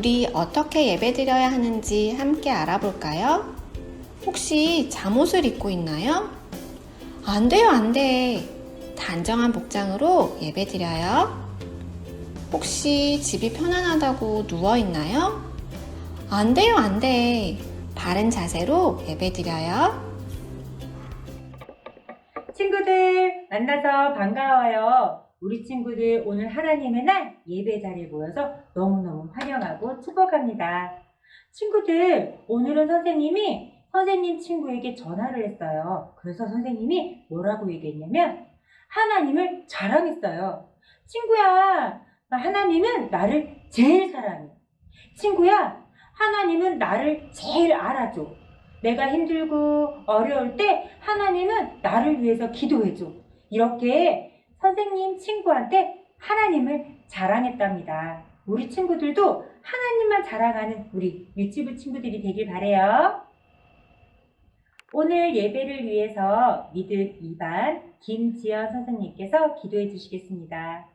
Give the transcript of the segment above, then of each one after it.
우리 어떻게 예배 드려야 하는지 함께 알아볼까요? 혹시 잠옷을 입고 있나요? 안 돼요, 안 돼. 단정한 복장으로 예배 드려요. 혹시 집이 편안하다고 누워 있나요? 안 돼요, 안 돼. 바른 자세로 예배 드려요. 친구들 만나서 반가워요. 우리 친구들 오늘 하나님의 날 예배 자리에 모여서 너무너무 환영하고 축복합니다. 친구들 오늘은 선생님이 선생님 친구에게 전화를 했어요. 그래서 선생님이 뭐라고 얘기했냐면 하나님을 자랑했어요. 친구야, 나 하나님은 나를 제일 사랑해. 친구야, 하나님은 나를 제일 알아줘. 내가 힘들고 어려울 때 하나님은 나를 위해서 기도해줘. 이렇게 선생님 친구한테 하나님을 자랑했답니다. 우리 친구들도 하나님만 자랑하는 우리 유치부 친구들이 되길 바래요. 오늘 예배를 위해서 믿음 2반 김지연 선생님께서 기도해 주시겠습니다.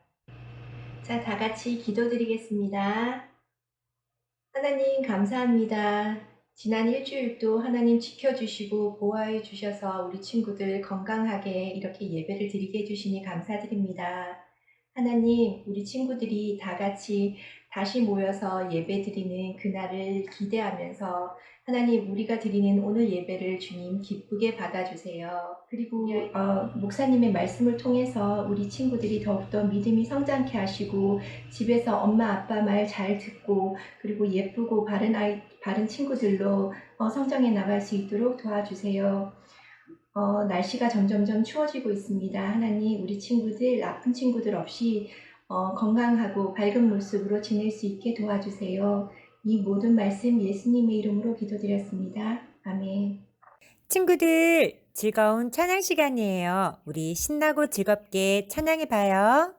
자, 다 같이 기도드리겠습니다. 하나님, 감사합니다. 지난 일주일도 하나님 지켜주시고 보호해 주셔서 우리 친구들 건강하게 이렇게 예배를 드리게 해주시니 감사드립니다. 하나님, 우리 친구들이 다 같이 다시 모여서 예배 드리는 그날을 기대하면서 하나님, 우리가 드리는 오늘 예배를 주님 기쁘게 받아주세요. 그리고 어, 목사님의 말씀을 통해서 우리 친구들이 더욱더 믿음이 성장케 하시고 집에서 엄마 아빠 말 잘 듣고 그리고 예쁘고 바른 아이 바른 친구들로 어, 성장해 나갈 수 있도록 도와주세요. 어, 날씨가 점점점 추워지고 있습니다. 하나님 우리 친구들 아픈 친구들 없이 어, 건강하고 밝은 모습으로 지낼 수 있게 도와주세요. 이 모든 말씀 예수님의 이름으로 기도드렸습니다. 아멘. 친구들 즐거운 찬양 시간이에요. 우리 신나고 즐겁게 찬양해 봐요.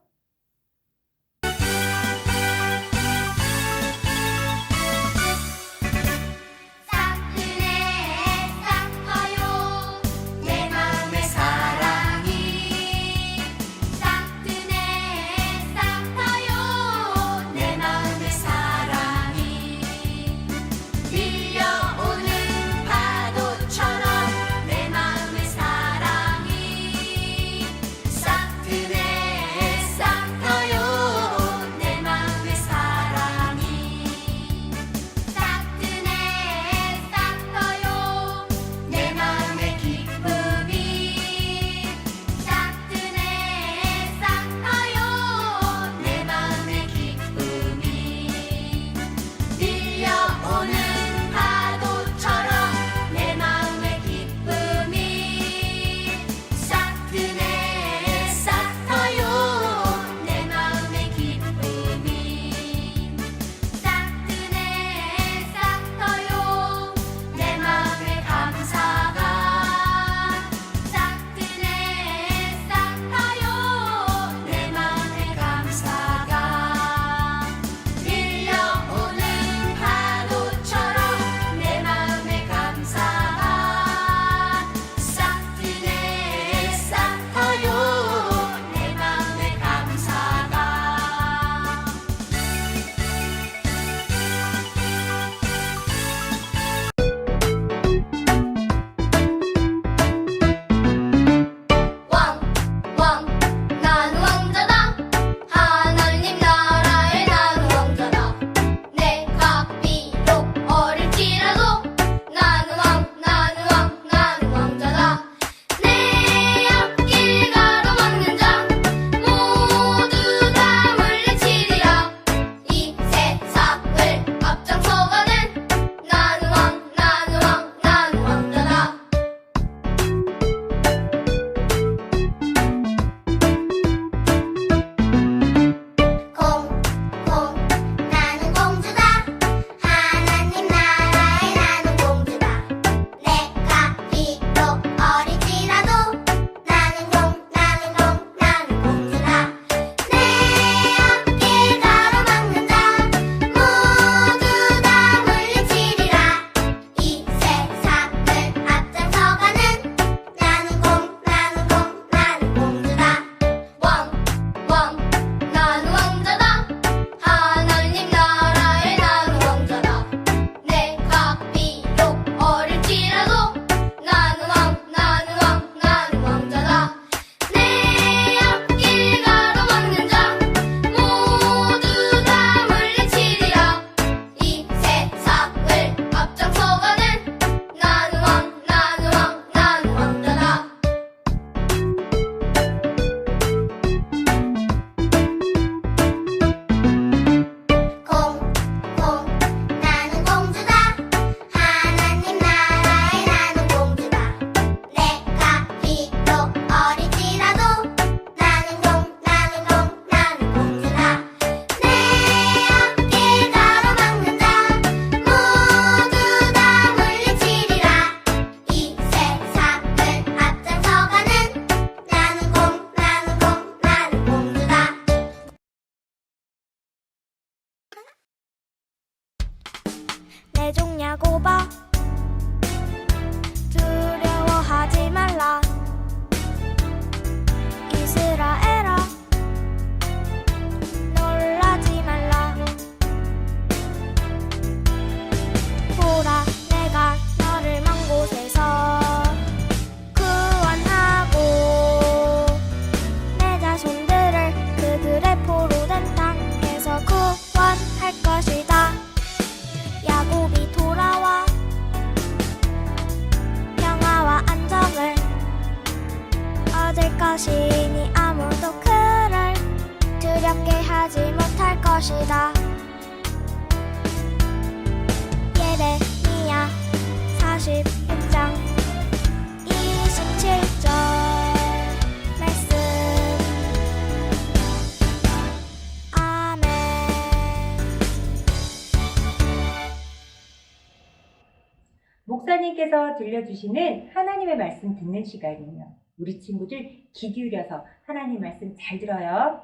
목사님께서 들려주시는 하나님의 말씀 듣는 시간이에요. 우리 친구들 귀 기울여서 하나님 말씀 잘 들어요.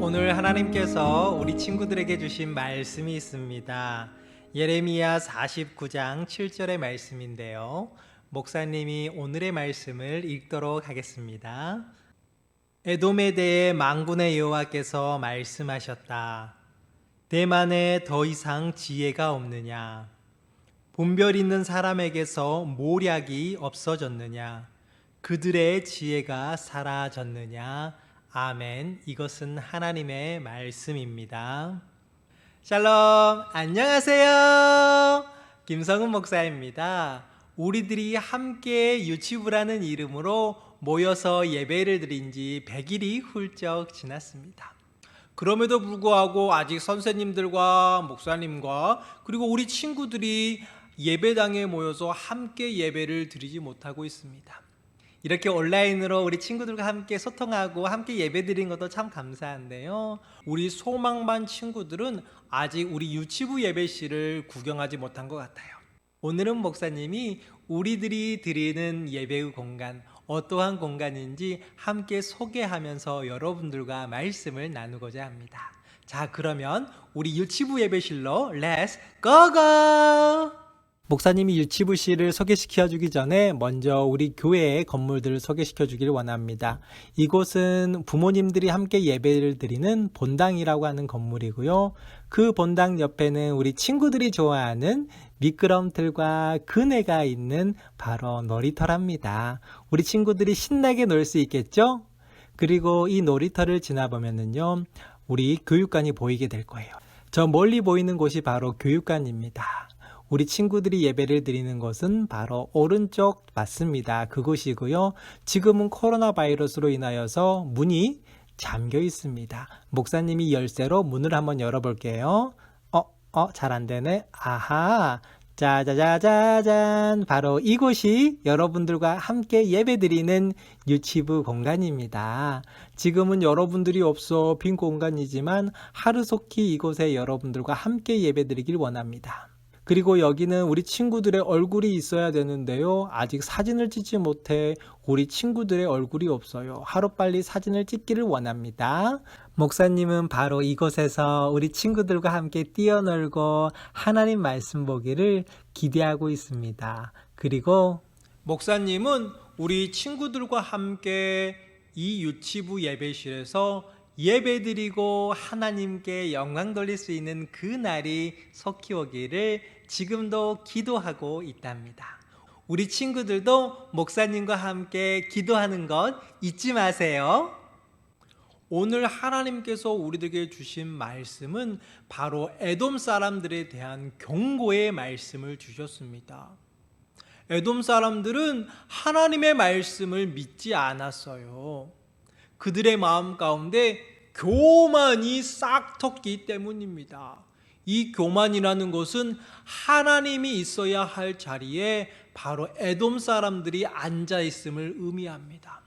오늘 하나님께서 우리 친구들에게 주신 말씀이 있습니다. 예레미야 49장 7절의 말씀인데요. 목사님이 오늘의 말씀을 읽도록 하겠습니다. 에돔에 대해 망군의 여호와께서 말씀하셨다. 대만에 더 이상 지혜가 없느냐? 분별 있는 사람에게서 모략이 없어졌느냐? 그들의 지혜가 사라졌느냐? 아멘. 이것은 하나님의 말씀입니다. 샬롬, 안녕하세요. 김성은 목사입니다. 우리들이 함께 유치부라는 이름으로 모여서 예배를 드린 지 100일이 훌쩍 지났습니다. 그럼에도 불구하고 아직 선생님들과 목사님과 그리고 우리 친구들이 예배당에 모여서 함께 예배를 드리지 못하고 있습니다. 이렇게 온라인으로 우리 친구들과 함께 소통하고 함께 예배드린 것도 참 감사한데요. 우리 소망반 친구들은 아직 우리 유치부 예배실을 구경하지 못한 것 같아요. 오늘은 목사님이 우리들이 드리는 예배의 공간, 어떠한 공간인지 함께 소개하면서 여러분들과 말씀을 나누고자 합니다. 자, 그러면 우리 유치부 예배실로 고고! 목사님이 유치부실을 소개시켜 주기 전에 먼저 우리 교회의 건물들을 소개시켜 주기를 원합니다. 이곳은 부모님들이 함께 예배를 드리는 본당이라고 하는 건물이고요. 그 본당 옆에는 우리 친구들이 좋아하는 미끄럼틀과 그네가 있는 바로 놀이터랍니다. 우리 친구들이 신나게 놀 수 있겠죠? 그리고 이 놀이터를 지나보면은요, 우리 교육관이 보이게 될 거예요. 저 멀리 보이는 곳이 바로 교육관입니다. 우리 친구들이 예배를 드리는 곳은 바로 오른쪽 맞습니다. 그곳이고요. 지금은 코로나 바이러스로 인하여서 문이 잠겨 있습니다. 목사님이 열쇠로 문을 한번 열어볼게요. 어, 어, 잘 안 되네. 아하. 짜자자자잔. 바로 이곳이 여러분들과 함께 예배 드리는 유치부 공간입니다. 지금은 여러분들이 없어 빈 공간이지만 하루속히 이곳에 여러분들과 함께 예배 드리길 원합니다. 그리고 여기는 우리 친구들의 얼굴이 있어야 되는데요. 아직 사진을 찍지 못해 우리 친구들의 얼굴이 없어요. 하루빨리 사진을 찍기를 원합니다. 목사님은 바로 이곳에서 우리 친구들과 함께 뛰어놀고 하나님 말씀 보기를 기대하고 있습니다. 그리고 목사님은 우리 친구들과 함께 이 유치부 예배실에서 예배드리고 하나님께 영광 돌릴 수 있는 그 날이 속히 오기를 지금도 기도하고 있답니다. 우리 친구들도 목사님과 함께 기도하는 것 잊지 마세요. 오늘 하나님께서 우리들에게 주신 말씀은 바로 에돔 사람들에 대한 경고의 말씀을 주셨습니다. 에돔 사람들은 하나님의 말씀을 믿지 않았어요. 그들의 마음 가운데 교만이 싹 텄기 때문입니다. 이 교만이라는 것은 하나님이 있어야 할 자리에 바로 에돔 사람들이 앉아 있음을 의미합니다.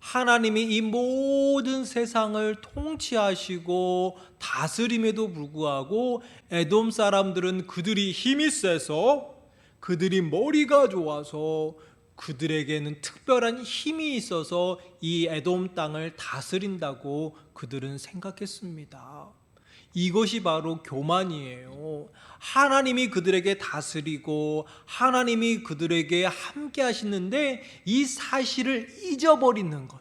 하나님이 이 모든 세상을 통치하시고 다스림에도 불구하고 에돔 사람들은 그들이 힘이 세서 그들이 머리가 좋아서 그들에게는 특별한 힘이 있어서 이 에돔 땅을 다스린다고 그들은 생각했습니다. 이것이 바로 교만이에요. 하나님이 그들에게 다스리고 하나님이 그들에게 함께 하시는데 이 사실을 잊어버리는 것.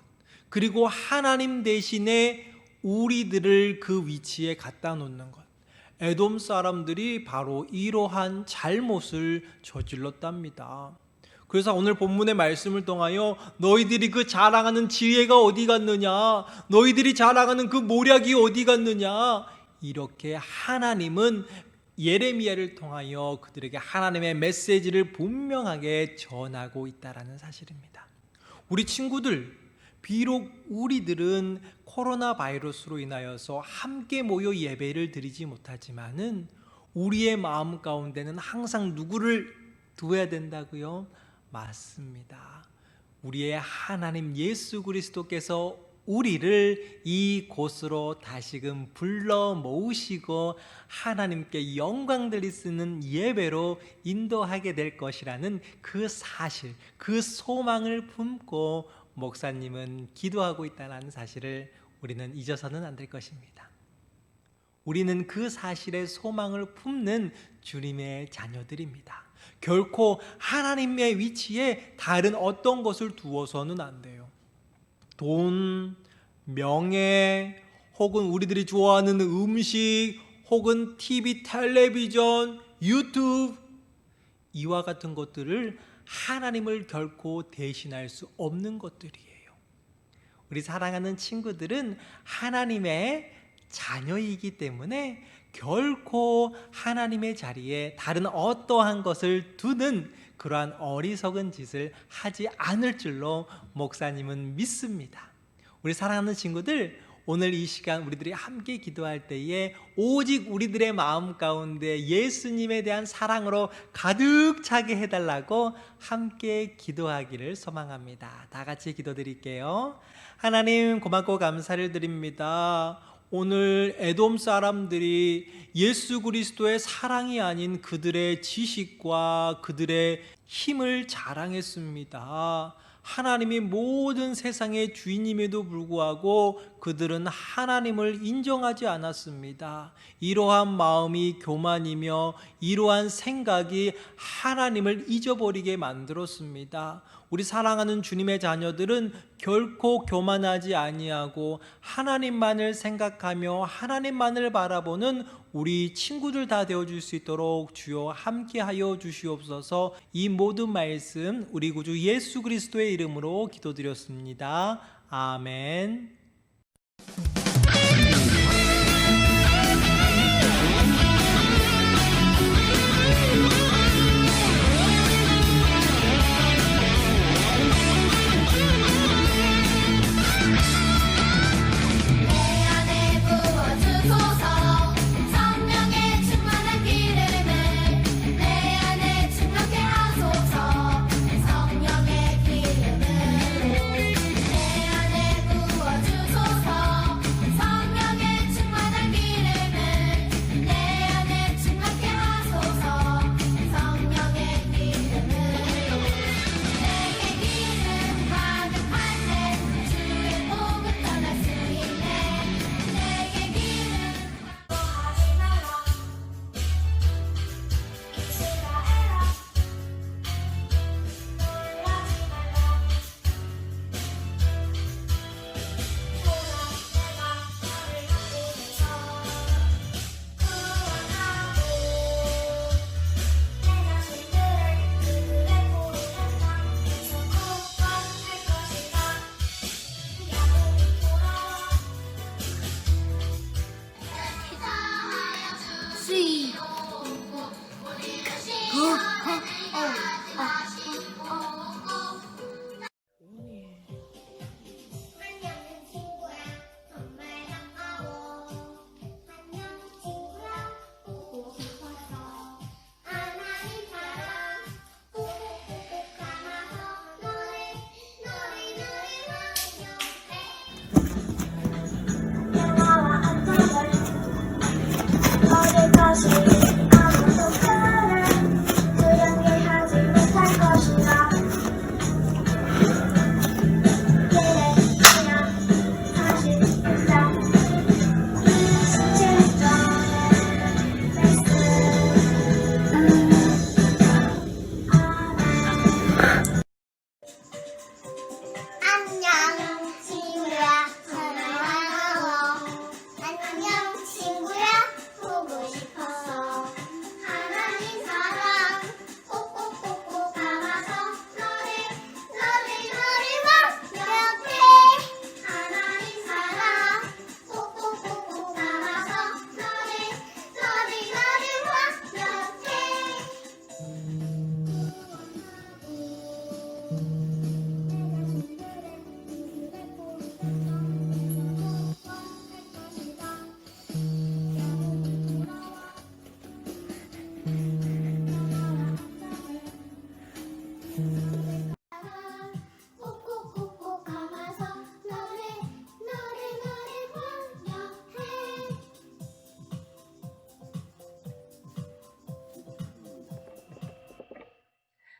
그리고 하나님 대신에 우리들을 그 위치에 갖다 놓는 것. 에돔 사람들이 바로 이러한 잘못을 저질렀답니다. 그래서 오늘 본문의 말씀을 통하여 너희들이 그 자랑하는 지혜가 어디 갔느냐? 너희들이 자랑하는 그 모략이 어디 갔느냐? 이렇게 하나님은 예레미야를 통하여 그들에게 하나님의 메시지를 분명하게 전하고 있다라는 사실입니다. 우리 친구들 비록 우리들은 코로나 바이러스로 인하여서 함께 모여 예배를 드리지 못하지만은 우리의 마음 가운데는 항상 누구를 두어야 된다고요? 맞습니다. 우리의 하나님 예수 그리스도께서 우리를 이 곳으로 다시금 불러 모으시고 하나님께 영광들이 쓰는 예배로 인도하게 될 것이라는 그 사실, 그 소망을 품고 목사님은 기도하고 있다는 사실을 우리는 잊어서는 안 될 것입니다. 우리는 그 사실에 소망을 품는 주님의 자녀들입니다. 결코 하나님의 위치에 다른 어떤 것을 두어서는 안 돼요. 돈, 명예, 혹은 우리들이 좋아하는 음식, 혹은 TV, 텔레비전, 유튜브 이와 같은 것들을 하나님을 결코 대신할 수 없는 것들이에요. 우리 사랑하는 친구들은 하나님의 자녀이기 때문에 결코 하나님의 자리에 다른 어떠한 것을 두는 그러한 어리석은 짓을 하지 않을 줄로 목사님은 믿습니다. 우리 사랑하는 친구들, 오늘 이 시간 우리들이 함께 기도할 때에 오직 우리들의 마음 가운데 예수님에 대한 사랑으로 가득 차게 해달라고 함께 기도하기를 소망합니다. 다 같이 기도드릴게요. 하나님 고맙고 감사를 드립니다. 오늘 에돔 사람들이 예수 그리스도의 사랑이 아닌 그들의 지식과 그들의 힘을 자랑했습니다. 하나님이 모든 세상의 주인임에도 불구하고 그들은 하나님을 인정하지 않았습니다. 이러한 마음이 교만이며 이러한 생각이 하나님을 잊어버리게 만들었습니다. 우리 사랑하는 주님의 자녀들은 결코 교만하지 아니하고 하나님만을 생각하며 하나님만을 바라보는 우리 친구들 다 되어 줄 수 있도록 주여 함께하여 주시옵소서. 이 모든 말씀 우리 구주 예수 그리스도의 이름으로 기도드렸습니다. 아멘. 내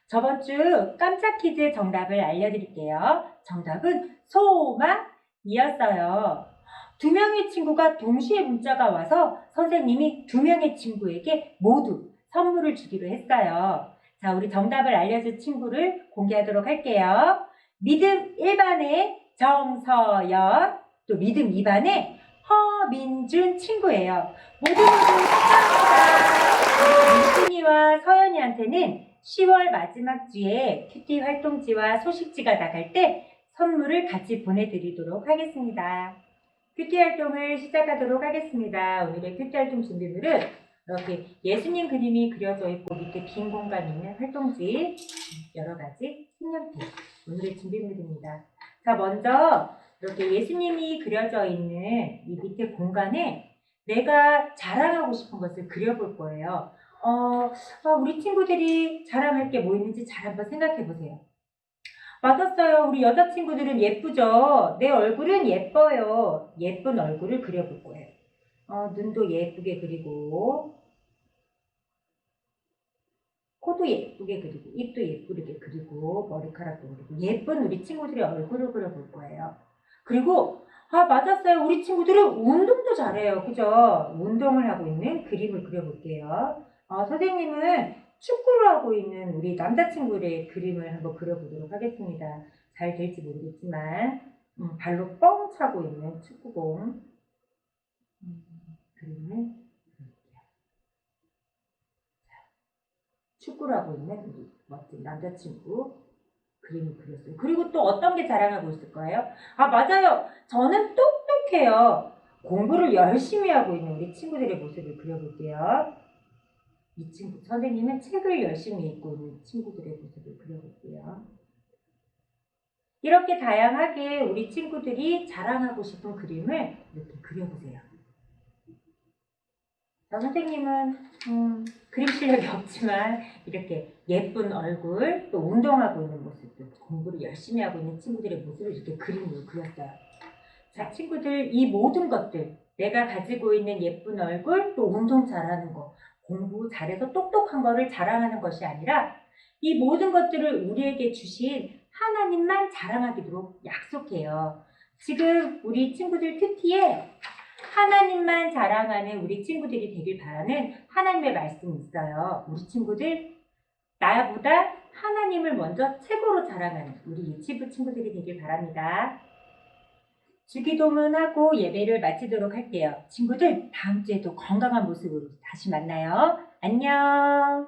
저번 주 깜짝 퀴즈 정답을 알려드릴게요. 정답은 소망이었어요. 두 명의 친구가 동시에 문자가 와서 선생님이 두 명의 친구에게 모두 선물을 주기로 했어요. 자, 우리 정답을 알려준 친구를 공개하도록 할게요. 믿음 1반의 정서연, 또 믿음 2반의 허민준 친구예요. 모두 모두 축하합니다. 민준이와 서연이한테는 10월 마지막 주에 큐티 활동지와 소식지가 나갈 때 선물을 같이 보내드리도록 하겠습니다. 큐티 활동을 시작하도록 하겠습니다. 오늘의 큐티 활동 준비물은 이렇게 예수님 그림이 그려져 있고 밑에 빈 공간이 있는 활동지 여러 가지 색연필 오늘의 준비물입니다. 자 먼저 이렇게 예수님이 그려져 있는 이 밑에 공간에 내가 자랑하고 싶은 것을 그려볼 거예요. 어, 아, 우리 친구들이 자랑할 게 뭐 있는지 잘 한번 생각해 보세요. 맞았어요. 우리 여자친구들은 예쁘죠? 내 얼굴은 예뻐요. 예쁜 얼굴을 그려볼 거예요. 어, 눈도 예쁘게 그리고, 코도 예쁘게 그리고, 입도 예쁘게 그리고, 머리카락도 그리고, 예쁜 우리 친구들의 얼굴을 그려볼 거예요. 그리고, 아, 맞았어요. 우리 친구들은 운동도 잘해요. 그죠? 운동을 하고 있는 그림을 그려볼게요. 어, 선생님은 축구를 하고 있는 우리 남자친구의 그림을 한번 그려보도록 하겠습니다. 잘 될지 모르겠지만, 음, 발로 뻥 차고 있는 축구공 음, 그림을 그릴게요. 자, 축구를 하고 있는 우리 멋진 남자친구 그림을 그렸어요. 그리고 또 어떤 게 자랑하고 있을 거예요? 아, 맞아요. 저는 똑똑해요. 공부를 열심히 하고 있는 우리 친구들의 모습을 그려볼게요. 이 친구, 선생님은 책을 열심히 읽고 있는 친구들의 모습을 그려볼게요. 이렇게 다양하게 우리 친구들이 자랑하고 싶은 그림을 이렇게 그려보세요. 자, 선생님은 음, 그림 실력이 없지만 이렇게 예쁜 얼굴, 또 운동하고 있는 모습, 또 공부를 열심히 하고 있는 친구들의 모습을 이렇게 그림으로 그렸어요. 자, 친구들 이 모든 것들 내가 가지고 있는 예쁜 얼굴, 또 운동 잘하는 거, 공부 잘해서 똑똑한 거를 자랑하는 것이 아니라 이 모든 것들을 우리에게 주신 하나님만 자랑하기로 약속해요. 지금 우리 친구들 큐티에 하나님만 자랑하는 우리 친구들이 되길 바라는 하나님의 말씀이 있어요. 우리 친구들 나보다 하나님을 먼저 최고로 자랑하는 우리 유치부 친구들이 되길 바랍니다. 주기도문 하고 예배를 마치도록 할게요. 친구들 다음 주에도 건강한 모습으로 다시 만나요. 안녕.